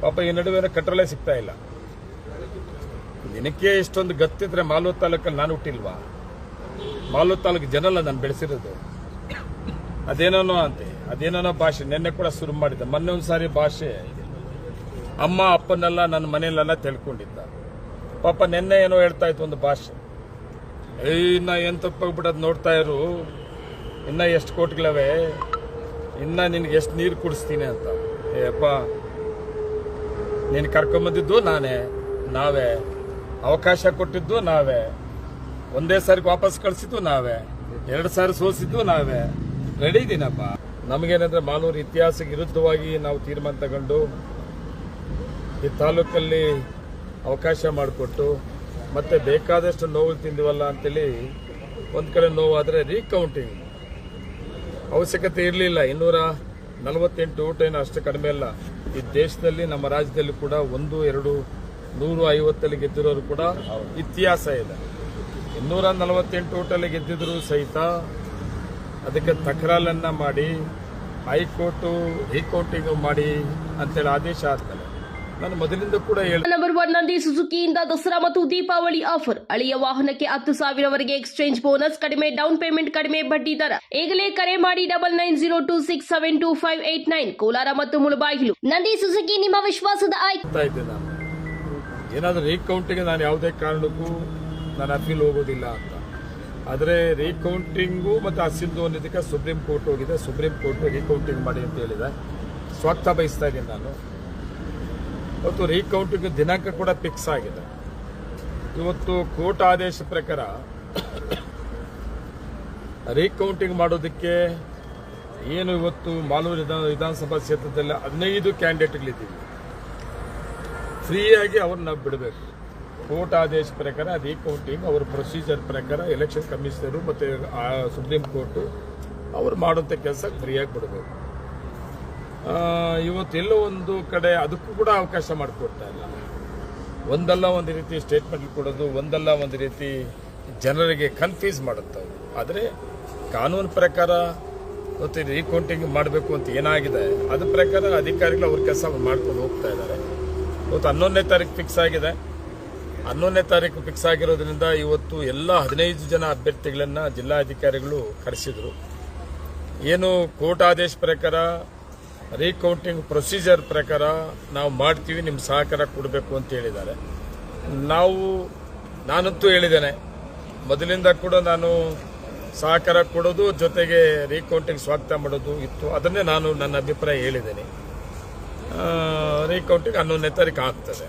ಪಾಪ ಈ ನಡುವೆ ಕಟ್ರೋಲೇ ಸಿಗ್ತಾ ಇಲ್ಲ. ನಿನಕ್ಕೆ ಇಷ್ಟೊಂದು ಗತ್ತಿದ್ರೆ ಮಾಲೂರು ತಾಲೂಕಲ್ಲಿ ನಾನು ಹುಟ್ಟಿಲ್ವಾ? ಮಾಲೂರು ತಾಲೂಕು ಜನಲ್ಲ ನಾನು ಬೆಳೆಸಿರೋದು. ಅದೇನೋ ಅಂತೆ ಅದೇನೋ ಭಾಷೆ. ನಿನ್ನೆ ಕೂಡ ಶುರು ಮಾಡಿದ್ದೆ. ಮೊನ್ನೆ ಒಂದು ಸಾರಿ ಭಾಷೆ ಅಮ್ಮ, ಅಪ್ಪನೆಲ್ಲ ನನ್ನ ಮನೆಯಲ್ಲೆಲ್ಲ ತಿಳ್ಕೊಂಡಿದ್ದ. ಪಾಪ ನಿನ್ನೆ ಏನೋ ಹೇಳ್ತಾ ಇತ್ತು ಒಂದು ಭಾಷೆ. ಇನ್ನ ಏನ್ ತಪ್ಪಾಗ್ಬಿಟ್ಟದ್ ನೋಡ್ತಾ ಇರು. ಇನ್ನ ಎಷ್ಟು ಕೋಟಿಗಳವೆ? ಇನ್ನ ನಿನ್ಗೆ ಎಷ್ಟು ನೀರು ಕುಡಿಸ್ತೀನಿ ಅಂತ. ಏಪ್ಪ ನೀನು ಕರ್ಕೊಂಬಂದಿದ್ದು ನಾನೇ. ನಾವೇ. ಅವಕಾಶ ಕೊಟ್ಟಿದ್ದು ನಾವೇ. ಒಂದೇ ಸಾರಿ ವಾಪಸ್ ಕಳಿಸಿದ್ದು ನಾವೇ. ಎರಡು ಸಾರಿ ಸೋಸಿದ್ದು ನಾವೇ. ರೆಡಿ ಇದೀನಪ್ಪ. ನಮಗೇನಂದ್ರೆ ಮಾಲೂರು ಇತಿಹಾಸಕ್ಕೆ ವಿರುದ್ಧವಾಗಿ ನಾವು ತೀರ್ಮಾನ ತಗೊಂಡು ಈ ತಾಲೂಕಲ್ಲಿ ಅವಕಾಶ ಮಾಡಿಕೊಟ್ಟು ಮತ್ತೆ ಬೇಕಾದಷ್ಟು ನೋವು ತಿಂದಿವಲ್ಲ ಅಂತೇಳಿ ಒಂದು ಕಡೆ ನೋವಾದರೆ ರೀಕೌಂಟಿಂಗ್ ಅವಶ್ಯಕತೆ ಇರಲಿಲ್ಲ. ಇನ್ನೂರ ನಲವತ್ತೆಂಟು ಊಟ ಏನು ಅಷ್ಟು ಕಡಿಮೆ ಅಲ್ಲ. ಈ ದೇಶದಲ್ಲಿ, ನಮ್ಮ ರಾಜ್ಯದಲ್ಲಿ ಕೂಡ ಒಂದು, ಎರಡು, ನೂರು, ಐವತ್ತಲ್ಲಿ ಗೆದ್ದಿರೋರು ಕೂಡ ಇತಿಹಾಸ ಇದೆ. ಇನ್ನೂರ ನಲವತ್ತೆಂಟು ಊಟಲ್ಲಿ ಗೆದ್ದಿದ್ರು ಸಹಿತ ಅದಕ್ಕೆ ತಕರಾಲನ್ನ ಮಾಡಿ, ಹೈಕೋರ್ಟು, ಹೈಕೋರ್ಟಿಗೂ ಮಾಡಿ ಅಂತೇಳಿ ಆದೇಶ ಆದ್ಮೇಲೆ ನಾನು ಮೊದಲಿಂದ ಕೂಡ ನಂಬರ್ ಒನ್ ನಂದಿ ಸುಜುಕಿಯಿಂದ ದಸರಾ ಮತ್ತು ದೀಪಾವಳಿ ಆಫರ್ ಅಳಿಯ ವಾಹನಕ್ಕೆ ಹತ್ತು ಸಾವಿರವರೆಗೆ ಎಕ್ಸ್ಚೇಂಜ್ ಬೋನಸ್ ಕಡಿಮೆ ಡೌನ್ ಪೇಮೆಂಟ್ ಕಡಿಮೆ ಬಡ್ಡಿ ದರ. ಈಗಲೇ ಕರೆ ಮಾಡಿ double nine zero two six seven two five eight nine Kolar ಮತ್ತು ಮುಳಬಾಗಿಲು. ನಂದಿ ಸುಜುಕಿ ನಿಮ್ಮ ವಿಶ್ವಾಸದ ಆಯ್ಕೆ. ಏನಾದರೂ ರೀಕೌಂಟಿಂಗ್ ನಾನು ಯಾವುದೇ ಕಾರಣಕ್ಕೂ ನಾನು ಅಪೀಲ್ ಹೋಗೋದಿಲ್ಲ ಅಂತ. ಆದರೆ ರೀಕೌಂಟಿಂಗು ಮತ್ತು ಅಸಿಂಧು ಅನ್ನೋದಕ್ಕೆ ಸುಪ್ರೀಂ ಕೋರ್ಟ್ ಹೋಗಿದೆ. ಸುಪ್ರೀಂ ಕೋರ್ಟ್ ರೀಕೌಂಟಿಂಗ್ ಮಾಡಿ ಅಂತ ಹೇಳಿದೆ. ಸ್ವಾರ್ಥ ಬಯಸ್ತಾ ಇದ್ದೀನಿ ನಾನು. ಇವತ್ತು ರೀಕೌಂಟಿಂಗ್ ದಿನಾಂಕ ಕೂಡ ಫಿಕ್ಸ್ ಆಗಿದೆ. ಇವತ್ತು ಕೋರ್ಟ್ ಆದೇಶ ಪ್ರಕಾರ ರೀಕೌಂಟಿಂಗ್ ಮಾಡೋದಕ್ಕೆ ಏನು ಇವತ್ತು ಮಾಲೂರು ವಿಧಾನ ವಿಧಾನಸಭಾ ಕ್ಷೇತ್ರದಲ್ಲಿ ಹದಿನೈದು ಕ್ಯಾಂಡಿಡೇಟ್ಗಳಿದ್ದೀವಿ ಫ್ರೀಯಾಗಿ ಅವ್ರನ್ನ ಬಿಡಬೇಕು. ಕೋರ್ಟ್ ಆದೇಶ ಪ್ರಕಾರ ರೀಕೌಂಟಿಂಗ್ ಅವ್ರ ಪ್ರೊಸೀಜರ್ ಪ್ರಕಾರ ಎಲೆಕ್ಷನ್ ಕಮಿಷನರು ಮತ್ತು ಸುಪ್ರೀಂ ಕೋರ್ಟು ಅವ್ರು ಮಾಡುವಂಥ ಕೆಲಸ ಫ್ರೀಯಾಗಿ ಬಿಡಬೇಕು. ಇವತ್ತೆಲ್ಲೋ ಒಂದು ಕಡೆ ಅದಕ್ಕೂ ಕೂಡ ಅವಕಾಶ ಮಾಡಿಕೊಡ್ತಾ ಇಲ್ಲ. ಒಂದಲ್ಲ ಒಂದು ರೀತಿ ಸ್ಟೇಟ್ಮೆಂಟ್ ಕೊಡೋದು, ಒಂದಲ್ಲ ಒಂದು ರೀತಿ ಜನರಿಗೆ ಕನ್ಫ್ಯೂಸ್ ಮಾಡುತ್ತೆ ಆದರೆ ಕಾನೂನು ಪ್ರಕಾರ ಮತ್ತು ರೀಕೌಂಟಿಂಗ್ ಮಾಡಬೇಕು ಅಂತ ಏನಾಗಿದೆ? ಅದ್ರ ಪ್ರಕಾರ ಅಧಿಕಾರಿಗಳು ಅವ್ರ ಕೆಲಸ ಮಾಡ್ಕೊಂಡು ಹೋಗ್ತಾ ಇದ್ದಾರೆ. ಇವತ್ತು ಹನ್ನೊಂದನೇ ತಾರೀಕು ಫಿಕ್ಸ್ ಆಗಿದೆ. ಹನ್ನೊಂದನೇ ತಾರೀಕು ಫಿಕ್ಸ್ ಆಗಿರೋದ್ರಿಂದ ಇವತ್ತು ಎಲ್ಲ ಹದಿನೈದು ಜನ ಅಭ್ಯರ್ಥಿಗಳನ್ನು ಜಿಲ್ಲಾಧಿಕಾರಿಗಳು ಕರೆಸಿದರು. ಏನು ಕೋರ್ಟ್ ಆದೇಶ ಪ್ರಕಾರ ರೀಕೌಂಟಿಂಗ್ ಪ್ರೊಸೀಜರ್ ಪ್ರಕಾರ ನಾವು ಮಾಡ್ತೀವಿ ನಿಮ್ಮ ಸಹಕಾರ ಕೊಡಬೇಕು ಅಂತ ಹೇಳಿದ್ದಾರೆ. ನಾವು ನಾನಂತೂ ಹೇಳಿದ್ದೇನೆ. ಮೊದಲಿಂದ ಕೂಡ ನಾನು ಸಹಕಾರ ಕೊಡೋದು ಜೊತೆಗೆ ರೀಕೌಂಟಿಂಗ್ ಸ್ವಾಗತ ಮಾಡೋದು ಇತ್ತು. ಅದನ್ನೇ ನಾನು ನನ್ನ ಅಭಿಪ್ರಾಯ ಹೇಳಿದ್ದೇನೆ. ರೀಕೌಂಟಿಂಗ್ ಹನ್ನೊಂದನೇ ತಾರೀಕು ಆಗ್ತದೆ.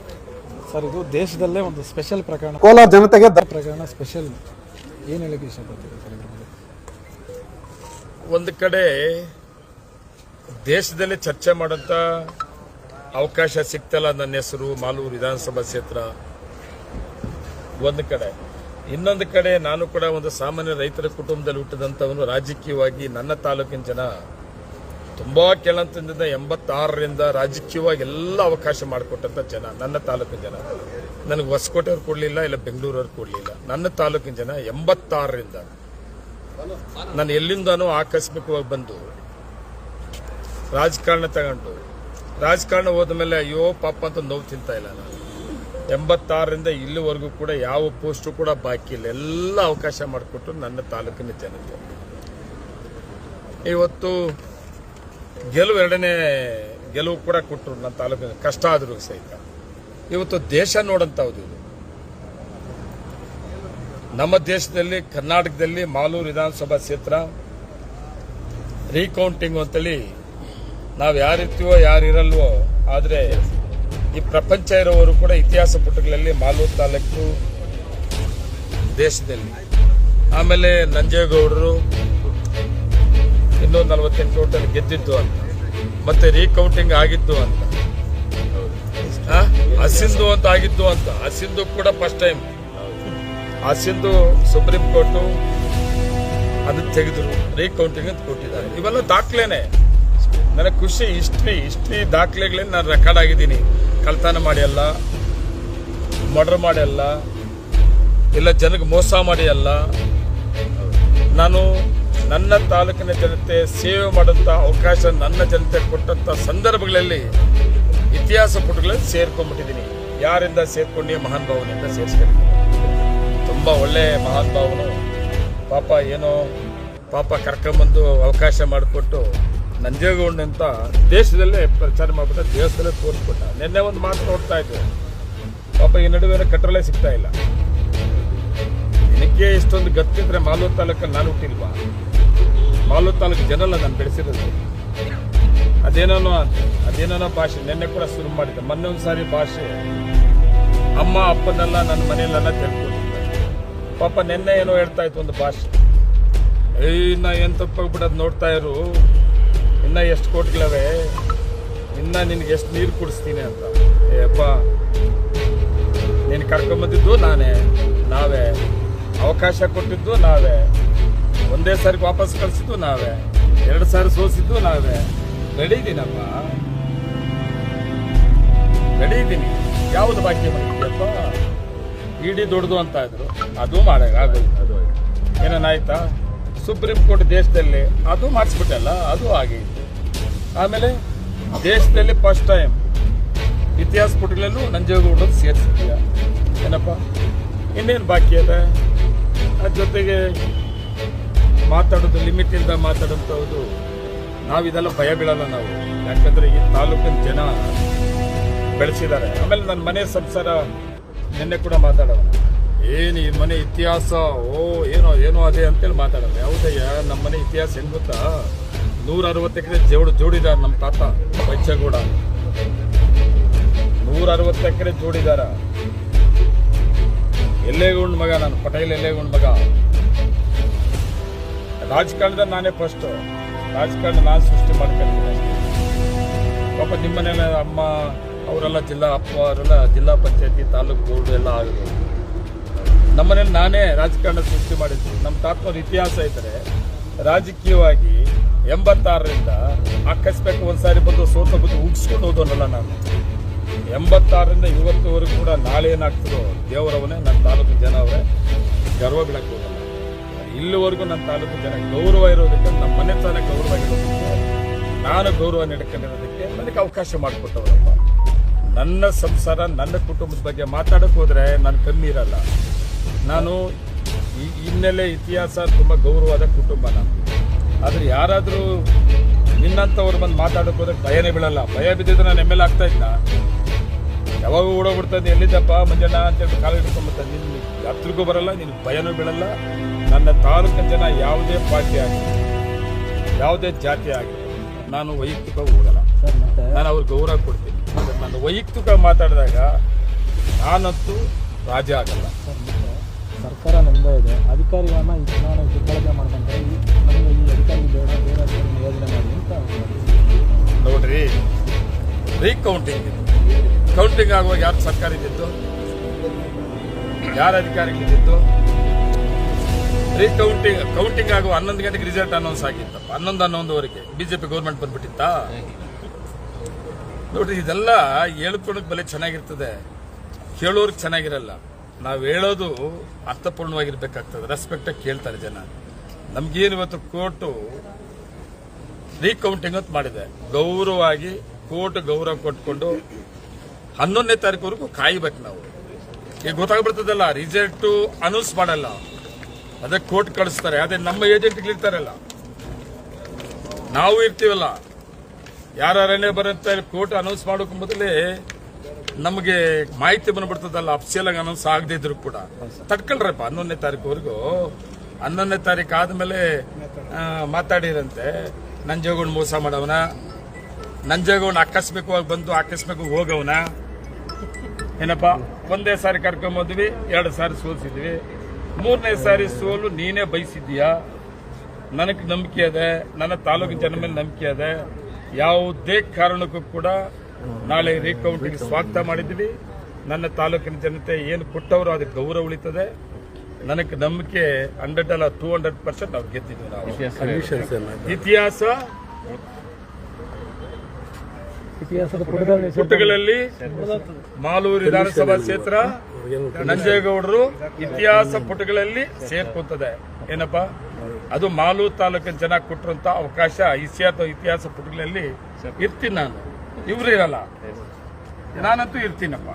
ಸರ್ ಇದು ದೇಶದಲ್ಲೇ ಒಂದು ಸ್ಪೆಷಲ್ ಪ್ರಕರಣ. ಕೋಲಾರ ಜನತೆಗೆ ಪ್ರಕರಣ ಸ್ಪೆಷಲ್ ಏನು ಹೇಳಕ್ಕೆ ಇಷ್ಟಪಡ್ತೀರಿ? ಒಂದು ಕಡೆ ದೇಶದಲ್ಲಿ ಚರ್ಚೆ ಮಾಡೋಂಥ ಅವಕಾಶ ಸಿಗ್ತಲ್ಲ ನನ್ನ ಹೆಸರು ಮಾಲೂರು ವಿಧಾನಸಭಾ ಕ್ಷೇತ್ರ. ಒಂದು ಕಡೆ. ಇನ್ನೊಂದು ಕಡೆ ನಾನು ಕೂಡ ಒಂದು ಸಾಮಾನ್ಯ ರೈತರ ಕುಟುಂಬದಲ್ಲಿ ಹುಟ್ಟಿದಂಥವನು ರಾಜಕೀಯವಾಗಿ ನನ್ನ ತಾಲೂಕಿನ ಜನ ತುಂಬಾ ಕೆಳಂತದಿಂದ ಎಂಬತ್ತಾರರಿಂದ ರಾಜಕೀಯವಾಗಿ ಎಲ್ಲ ಅವಕಾಶ ಮಾಡಿಕೊಟ್ಟಂಥ ಜನ, ನನ್ನ ತಾಲೂಕಿನ ಜನ. ನನಗೆ ಹೊಸಕೋಟೆಯವ್ರು ಕೊಡಲಿಲ್ಲ, ಇಲ್ಲ ಬೆಂಗಳೂರವ್ರು ಕೊಡಲಿಲ್ಲ. ನನ್ನ ತಾಲೂಕಿನ ಜನ ಎಂಬತ್ತಾರರಿಂದ. ನಾನು ಎಲ್ಲಿಂದನೂ ಆಕಸ್ಮಿಕವಾಗಿ ಬಂದು ರಾಜಕಾರಣ ತಗೊಂಡು. ರಾಜಕಾರಣ ಹೋದ್ಮೇಲೆ ಅಯ್ಯೋ ಪಾಪ ಅಂತ ನೋವು ತಿಂತಾ ಇಲ್ಲ ನಾನು. ಎಂಬತ್ತಾರರಿಂದ ಇಲ್ಲಿವರೆಗೂ ಕೂಡ ಯಾವ ಪೋಸ್ಟು ಕೂಡ ಬಾಕಿ ಇಲ್ಲ. ಎಲ್ಲ ಅವಕಾಶ ಮಾಡಿಕೊಟ್ಟು ನನ್ನ ತಾಲೂಕಿನ ಜನತೆ. ಇವತ್ತು ಗೆಲುವು ಎರಡನೇ ಗೆಲುವು ಕೂಡ ಕೊಟ್ಟರು ನನ್ನ ತಾಲೂಕಿನ ಕಷ್ಟ ಆದರೂ ಸಹಿತ. ಇವತ್ತು ದೇಶ ನೋಡಂಥದ್ದು ಇದು. ನಮ್ಮ ದೇಶದಲ್ಲಿ, ಕರ್ನಾಟಕದಲ್ಲಿ ಮಾಲೂರು ವಿಧಾನಸಭಾ ಕ್ಷೇತ್ರ, ರೀಕೌಂಟಿಂಗ್ ಅಂತೇಳಿ ನಾವು ಯಾರಿರ್ತೀವೋ, ಯಾರಿರಲ್ವೋ, ಆದರೆ ಈ ಪ್ರಪಂಚ ಇರೋವರು ಕೂಡ ಇತಿಹಾಸ ಪುಟಗಳಲ್ಲಿ ಮಾಲೂರು ತಾಲೂಕು ದೇಶದಲ್ಲಿ. ಆಮೇಲೆ ನಂಜೇಗೌಡರು ಇನ್ನೂರ ನಲವತ್ತೆಂಟು ಓಟಲ್ಲಿ ಗೆದ್ದಿದ್ದು ಅಂತ. ಮತ್ತೆ ರೀಕೌಂಟಿಂಗ್ ಆಗಿದ್ದು ಅಂತ? ಹಸಿಂದು ಅಂತ ಆಗಿದ್ದು ಅಂತ. ಹಸಿಂದು ಕೂಡ ಫಸ್ಟ್ ಟೈಮ್ ಹಸಿಂದು ಸುಪ್ರೀಂ ಕೋರ್ಟು ಅದನ್ನು ತೆಗೆದ್ರು. ರೀಕೌಂಟಿಂಗ್ ಅಂತ ಕೊಟ್ಟಿದ್ದಾರೆ. ಇವೆಲ್ಲ ದಾಖಲೆನೆ. ನನಗೆ ಖುಷಿ ಹಿಸ್ಟ್ರಿ ಹಿಸ್ಟ್ರಿ ದಾಖಲೆಗಳನ್ನ ನಾನು ರೆಕಾರ್ಡ್ ಆಗಿದ್ದೀನಿ. ಕಳ್ತನ ಮಾಡಿ ಅಲ್ಲ ಮರ್ಡರ್ ಮಾಡಿ ಅಲ್ಲ ಇಲ್ಲ ಜನಕ್ಕೆ ಮೋಸ ಮಾಡಿ ಅಲ್ಲ ನಾನು ನನ್ನ ತಾಲೂಕಿನ ಜನತೆ ಸೇವೆ ಮಾಡೋಂಥ ಅವಕಾಶ ನನ್ನ ಜನತೆ ಕೊಟ್ಟಂಥ ಸಂದರ್ಭಗಳಲ್ಲಿ ಇತಿಹಾಸ ಪುಟಗಳಲ್ಲಿ ಸೇರ್ಕೊಂಡ್ಬಿಟ್ಟಿದ್ದೀನಿ. ಯಾರಿಂದ ಸೇರ್ಕೊಂಡು ಮಹಾನ್ ಭಾವನೆಯಿಂದ ಸೇರಿಸ್ಕೊಂಡಿದ್ದೀನಿ. ತುಂಬ ಒಳ್ಳೆ ಮಹಾನ್ ಭಾವನು. ಪಾಪ ಏನೋ ಪಾಪ ಕರ್ಕೊಂಬಂದು ಅವಕಾಶ ಮಾಡಿಕೊಟ್ಟು ನಂಜೇಗೌಡನಂತ ದೇಶದಲ್ಲೇ ಪ್ರಚಾರ ಮಾಡ್ಬಿಟ್ಟ ದೇಶದಲ್ಲೇ ತೋರಿಸ್ಬಿಟ್ಟ. ನಿನ್ನೆ ಒಂದು ಮಾತು ನೋಡ್ತಾ ಇದ್ದೆ. ಪಾಪ ಈ ನಡುವೆ ಕಟ್ರಲ್ಲೇ ಸಿಗ್ತಾ ಇಲ್ಲ. ನಿನಗೆ ಇಷ್ಟೊಂದು ಗತ್ತಿದ್ರೆ ಮಾಲೂರು ತಾಲೂಕಲ್ಲಿ ನಾನು ಹುಟ್ಟಿಲ್ವಾ? ಮಾಲೂರು ತಾಲೂಕು ಜನಲ್ಲ ನಾನು ಬೆಳೆಸಿರೋದು. ಅದೇನೋ ಅದೇನೋ ಭಾಷೆ. ನಿನ್ನೆ ಕೂಡ ಶುರು ಮಾಡಿದ್ದೆ. ಮೊನ್ನೆ ಒಂದು ಸಾರಿ ಭಾಷೆ. ಅಮ್ಮ, ಅಪ್ಪನೆಲ್ಲ ನನ್ನ ಮನೆಯಲ್ಲೆಲ್ಲ ತಿಳ್ಕೊಂಡಿದ್ದೆ ಪಾಪ ನಿನ್ನೆ ಏನೋ ಹೇಳ್ತಾ ಇತ್ತು ಒಂದು ಭಾಷೆ. ಏಯ್ ಏನು ಏನ್ ತಪ್ಪಾಗ್ಬಿಡೋದು ನೋಡ್ತಾ ಇರು ಇನ್ನ ಎಷ್ಟು ಕೋಟಿಗಳವೆ? ಇನ್ನ ನಿನಗೆ ಎಷ್ಟು ನೀರು ಕುಡಿಸ್ತೀನಿ ಅಂತ. ಏಪ್ಪ ನೀನು ಕರ್ಕೊಂಬಂದಿದ್ದು ನಾನೇ. ನಾವೇ. ಅವಕಾಶ ಕೊಟ್ಟಿದ್ದು ನಾವೇ. ಒಂದೇ ಸಾರಿ ವಾಪಸ್ ಕಳಿಸಿದ್ದು ನಾವೇ. ಎರಡು ಸಾರಿ ಸೋಸಿದ್ದು ನಾವೇ. ರೆಡಿ ಇದ್ದೀನಿ ಯಾವುದು ಬಾಕಿ ಮಾಡಿದ್ಯಪ್ಪ ಇಡೀ ದೊಡ್ಡದು ಅಂತ ಇದ್ರು. ಅದು ಮಾಡಾಗ ಆಗೋಯ್ತು ಏನೇನಾಯ್ತಾ ಸುಪ್ರೀಂ ಕೋರ್ಟ್ ದೇಶದಲ್ಲಿ ಅದು ಮಾಡಿಸ್ಬಿಟ್ಟಲ್ಲ, ಅದು ಆಗೈತೆ ಆಮೇಲೆ ದೇಶದಲ್ಲಿ ಫಸ್ಟ್ ಟೈಮ್ ಇತಿಹಾಸ ಪುಟಗಳಲ್ಲೂ ನಂಜೇಗೌಡರು ಸೇರಿಸಿದ್ಯಾ? ಏನಪ್ಪ? ಇನ್ನೇನು ಬಾಕಿ ಅದ? ಅದ್ರ ಜೊತೆಗೆ ಮಾತಾಡೋದು ಲಿಮಿಟ್ ಇಲ್ಲದ ಮಾತಾಡೋಂಥದ್ದು ನಾವು ಇದೆಲ್ಲ ಭಯ ಬೀಳಲ್ಲ ನಾವು. ಯಾಕಂದರೆ ಈ ತಾಲೂಕಿನ ಜನ ಬೆಳೆಸಿದ್ದಾರೆ. ಆಮೇಲೆ ನನ್ನ ಮನೆ ಸಂಸಾರ ನಿನ್ನೆ ಕೂಡ ಮಾತಾಡೋಣ. ಏನು ಈ ಮನೆ ಇತಿಹಾಸ? ಓ, ಏನೋ ಏನೋ ಅದೇ ಅಂತೇಳಿ ಮಾತಾಡೋದು. ಯಾವುದಯ್ಯ? ನಮ್ಮ ಮನೆ ಇತಿಹಾಸ ಹೆಂಗ್ ಗೊತ್ತಾ? ನೂರ ಅರವತ್ತು ಎಕರೆ ಜೋಡು, ಜೋಡಿದಾರ ನಮ್ಮ ತಾತ ಬಚ್ಚಗೌಡ ನೂರ ಅರವತ್ತು ಎಕರೆ ಜೋಡಿದಾರ. ಎಲ್ಲೇಗುಂಡ್ ಮಗ ನಾನು, ಪಟೇಲ್ ಎಲ್ಲೇಗುಂಡ್ ಮಗ. ರಾಜಕಾರಣದ ನಾನೇ ಫಸ್ಟ್ ರಾಜಕಾರಣ ನಾನು ಸೃಷ್ಟಿ ಮಾಡ್ಕೊಂಡಿದ್ದೆ ಪಾಪ ನಿಮ್ಮನೆಲ್ಲ ಅಮ್ಮ, ಅವರೆಲ್ಲ ಜಿಲ್ಲಾ ಅಪ್ಪ, ಅವರೆಲ್ಲ ಜಿಲ್ಲಾ ಪಂಚಾಯತಿ, ತಾಲೂಕು ಬೋರ್ಡ್ ಎಲ್ಲ ಆಗಿದೆ. ನಮ್ಮನೇಲಿ ನಾನೇ ರಾಜಕಾರಣ ಸೃಷ್ಟಿ ಮಾಡಿದ್ದು. ನಮ್ಮ ತಾತ್ಮನ ಇತಿಹಾಸ ಇದ್ದರೆ ರಾಜಕೀಯವಾಗಿ ಎಂಬತ್ತಾರರಿಂದ ಅಕಸ್ಮಾತ್ ಒಂದ್ಸಾರಿ ಬಂದು ಸೋತ ಬಂದು ಉಗಿಸ್ಕೊಂಡು ಹೋದವನಲ್ಲ ನಾನು. ಎಂಬತ್ತಾರರಿಂದ ಇವತ್ತುವರೆಗೂ ಕೂಡ ನಾಳೆ ಏನಾಗ್ತದೋ ದೇವರವನೇ ನನ್ನ ತಾಲೂಕು ಜನ ಅವರೇ ಗರ್ವ ಬೀಳಕ್ಕೆ ಹೋಗಲ್ಲ. ಇಲ್ಲಿವರೆಗೂ ನನ್ನ ತಾಲೂಕು ಜನ ಗೌರವ ಇರೋದಕ್ಕೆ ನಮ್ಮ ಮನೆ ಮನೆತನ ಗೌರವ ಇರೋದಕ್ಕೆ, ನಾನು ಗೌರವ ನಡ್ಕೊಂಡಿರೋದಕ್ಕೆ ನನಗೆ ಅವಕಾಶ ಮಾಡಿಕೊಟ್ಟವರಪ್ಪ. ನನ್ನ ಸಂಸಾರ, ನನ್ನ ಕುಟುಂಬದ ಬಗ್ಗೆ ಮಾತಾಡೋಕೆ ಹೋದರೆ ನಾನು ಕಮ್ಮಿ ಇರಲ್ಲ. ನಾನು ಈ ಹಿನ್ನೆಲೆ ಇತಿಹಾಸ ತುಂಬ ಗೌರವವಾದ ಕುಟುಂಬ ನಾನು ಆದರೆ ಯಾರಾದರೂ ನಿನ್ನಂಥವ್ರು ಬಂದು ಮಾತಾಡಕ್ಕೆ ಹೋದ್ರೆ ಭಯನೇ ಬೀಳಲ್ಲ. ಭಯ ಬಿದ್ದಿದ್ರೆ ನಾನು ಎಂ ಎಲ್ ಆಗ್ತಾ ಇದ್ದ ಯಾವಾಗ ಓಡೋಗ್ಬಿಡ್ತದೆ ಎಲ್ಲಿದ್ದಪ್ಪ ಮಂಜಣ್ಣ ಅಂತೇಳಿ ಕಾಲು ಹಿಡ್ಕೊಂಬತ್ತ ನಿನ್ನ ಹತ್ರಕ್ಕೂ ಬರಲ್ಲ ನಿನ್ನ ಭಯನೂ ಬೀಳಲ್ಲ. ನನ್ನ ತಾಲೂಕಿನ ಜನ ಯಾವುದೇ ಪಾರ್ಟಿ ಆಗಲಿ ಯಾವುದೇ ಜಾತಿ ಆಗಲಿ ನಾನು ವೈಯಕ್ತಿಕವಾಗಿ ಹೋಗಲ್ಲ. ನಾನು ಅವ್ರಿಗೆ ಗೌರವ ಕೊಡ್ತೀನಿ. ನಾನು ವೈಯಕ್ತಿಕ ಮಾತಾಡಿದಾಗ ನಾನಂತೂ ರಾಜ ಆಗಲ್ಲ. ಸರ್ಕಾರ ನಂಬೇ ಇದೆ. ಅಧಿಕಾರಿಗಳನ್ನ ಈ ಚುನಾವಣೆ ದುರ್ಬಳಕೆ ಮಾಡ್ಕೊಂತಾರೆ. ಈ ಅಧಿಕಾರಿ ಬೇಡ ಬೇರೆ ಅಧಿಕಾರಿ ಯೋಜನೆ ಮಾಡಿ ಅಂತ ನೋಡ್ರಿ, ರೀಕೌಂಟಿಂಗ್. ಕೌಂಟಿಂಗ್ ಆಗುವಾಗ ಯಾರು ಸರ್ಕಾರ ಯಾರು ಯಾರ ಇದ್ದಿತ್ತು ರೀಕೌಂಟಿಂಗ್, ಕೌಂಟಿಂಗ್ ಆಗುವ ಹನ್ನೊಂದು ಗಂಟೆಗೆ ರಿಸಲ್ಟ್ ಅನೌನ್ಸ್ ಆಗಿತ್ತಪ್ಪ. ಹನ್ನೊಂದು, ಹನ್ನೊಂದುವರೆಗೆ. ಬಿಜೆಪಿ ಗೌರ್ಮೆಂಟ್ ಬಂದ್ಬಿಟ್ಟಿತ್ತಾ? ನೋಡ್ರಿ, ಇದೆಲ್ಲ ಹೇಳ್ಕೊಳಕ್ ಬೆಲೆ ಚೆನ್ನಾಗಿರ್ತದೆ. ಕೇಳೋರ್ಗೆ ಚೆನ್ನಾಗಿರಲ್ಲ. ನಾವು ಹೇಳೋದು ಅರ್ಥಪೂರ್ಣವಾಗಿರ್ಬೇಕಾಗ್ತದೆ. ರೆಸ್ಪೆಕ್ಟಾಗಿ ಕೇಳ್ತಾರೆ ಜನ. ನಮ್ಗೇನು ಇವತ್ತು ಕೋರ್ಟು ರೀಕೌಂಟಿಂಗ್ ಅಂತ ಮಾಡಿದೆ. ಗೌರವವಾಗಿ ಕೋರ್ಟ್ ಗೌರವ ಕೊಟ್ಕೊಂಡು ಹನ್ನೊಂದನೇ ತಾರೀಕುವರೆಗೂ ಕಾಯ್ಬೇಕು ನಾವು. ಈಗ ಗೊತ್ತಾಗ್ಬಿಡ್ತದಲ್ಲ ರಿಸಲ್ಟ್ ಅನೌನ್ಸ್ ಮಾಡಲ್ಲ. ಅದಕ್ಕೆ ಕೋರ್ಟ್ ಕಳಿಸ್ತಾರೆ. ಅದೇ ನಮ್ಮ ಏಜೆಂಟ್ಗಳಿರ್ತಾರಲ್ಲ. ನಾವು ಇರ್ತೀವಲ್ಲ. ಯಾರೇ ಬರುತ್ತೆ ಕೋರ್ಟ್ ಅನೌನ್ಸ್ ಮಾಡೋಕೆ ಮೊದಲೇ ನಮಗೆ ಮಾಹಿತಿ ಬಂದ್ಬಿಡ್ತದಲ್ಲ ಅಫ್ಸಿಯಲ್ ಆಗಿ ಅನೌನ್ಸ್ ಆಗದೆ ಇದ್ರು ಕೂಡ. ತಡ್ಕೊಳ್ರಪ್ಪ ಹನ್ನೊಂದನೇ ತಾರೀಕುವರೆಗೂ ಹನ್ನೊಂದನೇ ತಾರೀಕು ಆದ್ಮೇಲೆ ಮಾತಾಡಿದಂತೆ ಮಾತಾಡಿರಂತೆ. ನಂಜೇಗೌಡ ಮೋಸ ಮಾಡವನ. ನಂಜೇಗೌಡ ಆಕಸ್ಮಿಕವಾಗಿ ಬಂದು ಆಕಸ್ಮಿಕವಾಗಿ ಹೋಗವನ. ಏನಪ್ಪ ಒಂದೇ ಸಾರಿ ಕರ್ಕೊಂಬದ್ವಿ ಎರಡು ಸಾರಿ ಸೋಲ್ಸಿದ್ವಿ. ಮೂರನೇ ಸಾರಿ ಸೋಲು ನೀನೇ ಬಯಸಿದ್ದೀಯಾ? ನನಗೆ ನಂಬಿಕೆ ಇದೆ ನನ್ನ ತಾಲೂಕಿನ ಜನ ಮೇಲೆ ನಂಬಿಕೆ ಇದೆ. ಯಾವುದೇ ಕಾರಣಕ್ಕೂ ಕೂಡ ನಾಳೆ ರೀಕೌಂಟಿಂಗ್ ಸ್ವಾಗತ ಮಾಡಿದ್ವಿ. ನನ್ನ ತಾಲೂಕಿನ ಜನತೆ ಏನು ಕೊಟ್ಟವರು ಅದಕ್ಕೆ ಗೌರವ ಉಳಿತದೆ. ನನಗೆ ನಂಬಿಕೆ ಹಂಡ್ರೆಡ್ ಅಲ್ಲ ಟೂ ಹಂಡ್ರೆಡ್ ಪರ್ಸೆಂಟ್ ನಾವು ಗೆದ್ದಿದ್ವಿ ನಾವು. ಇತಿಹಾಸ. ಪುಟಗಳಲ್ಲಿ ಮಾಲೂರು ವಿಧಾನಸಭಾ ಕ್ಷೇತ್ರ ನಂಜೇಗೌಡರು ಇತಿಹಾಸ ಪುಟಗಳಲ್ಲಿ ಸೇರ್ಕೊಂತದೆ. ಏನಪ್ಪ? ಅದು ಮಾಲೂರು ತಾಲೂಕಿನ ಜನ ಕೊಟ್ಟಿರುವಂತ ಅವಕಾಶ ಇತಿಹಾಸ ಇತಿಹಾಸ ಪುಟಗಳಲ್ಲಿ ಇರ್ತೀನಿ ನಾನು. ಇವರು ಇರಲ್ಲ. ನಾನಂತೂ ಇರ್ತೀನಪ್ಪ.